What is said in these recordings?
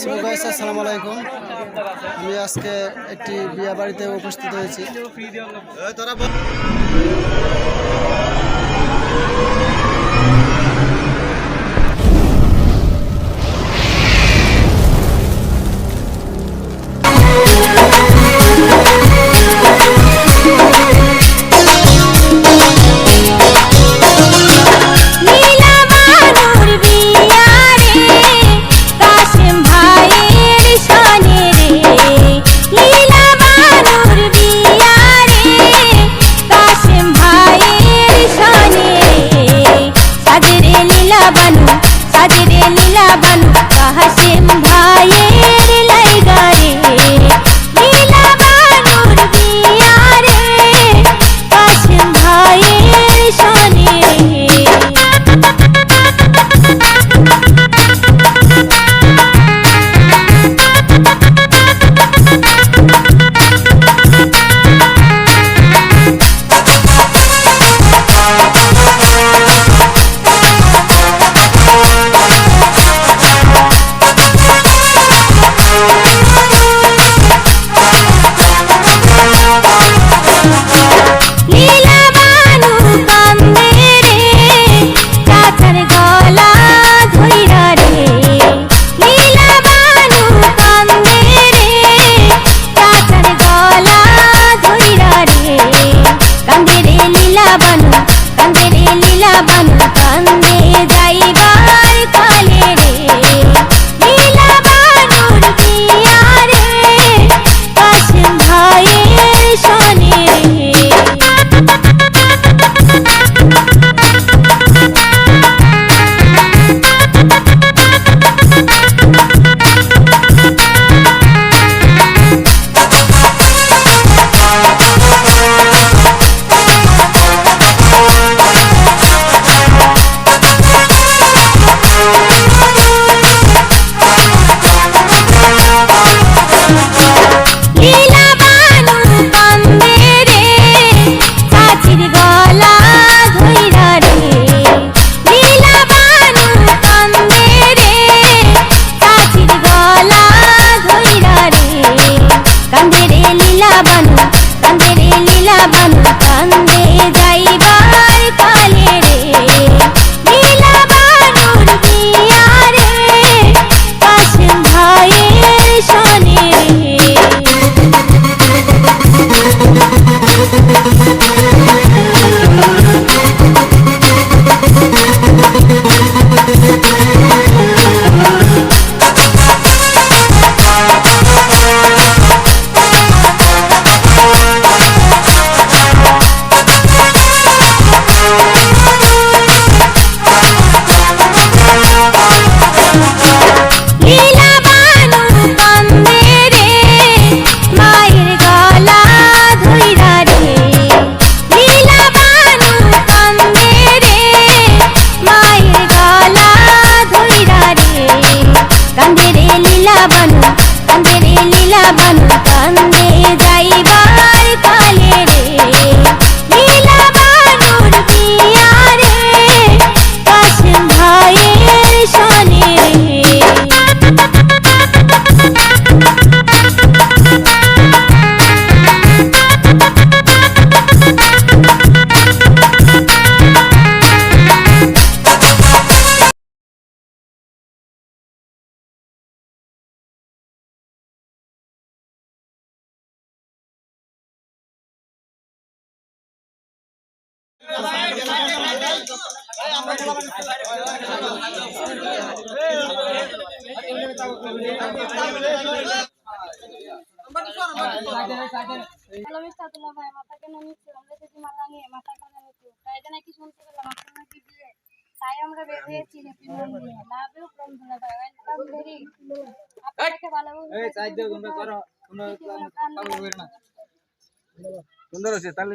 সুগাইস আসসালামু আলাইকুম আমি আজকে একটি বিয়ে বাড়িতে উপস্থিত হয়েছি। কান্দে রে লীলা বানু কান্দে যাইবার কালে রে। তাই আমরা বেরিয়েছি লাভেও কম ধরে ভাই ওয়েলকাম ভেরি আপনাকে ভালো এই সাহায্য সুন্দর আছে তাহলে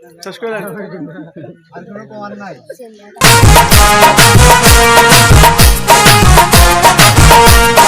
সমস্যা না আপনারা ঠিক করেন হ্যাঁ?